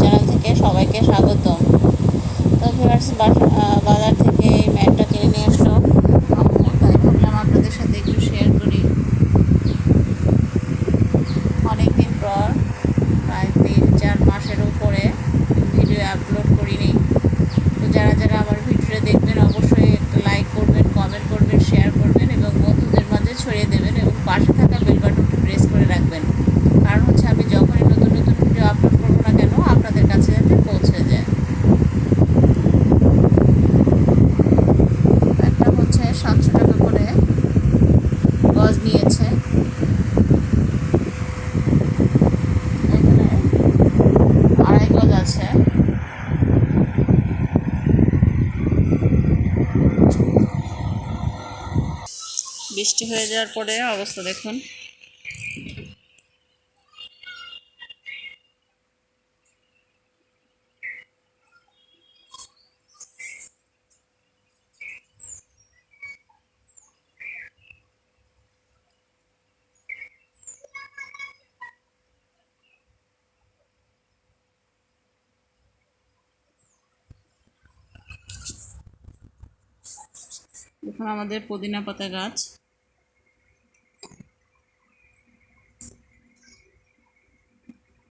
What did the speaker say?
Channel থেকে সবাইকে স্বাগতম তো বাজার থেকে ম্যাটটা কিনে নিয়ে আসলো তাই আপনাদের সাথে একটু শেয়ার করি। অনেক দিন পর, প্রায় তিন, চার মাসের উপরে ভিডিও আপলোড করিনি। তো যারা যারা আমার গজ নিয়েছে। গজ আছে। বৃষ্টি হয়ে যাওয়ার পরে অবস্থা দেখুন। দেখুন আমাদের পুদিনা পাতা গাছ।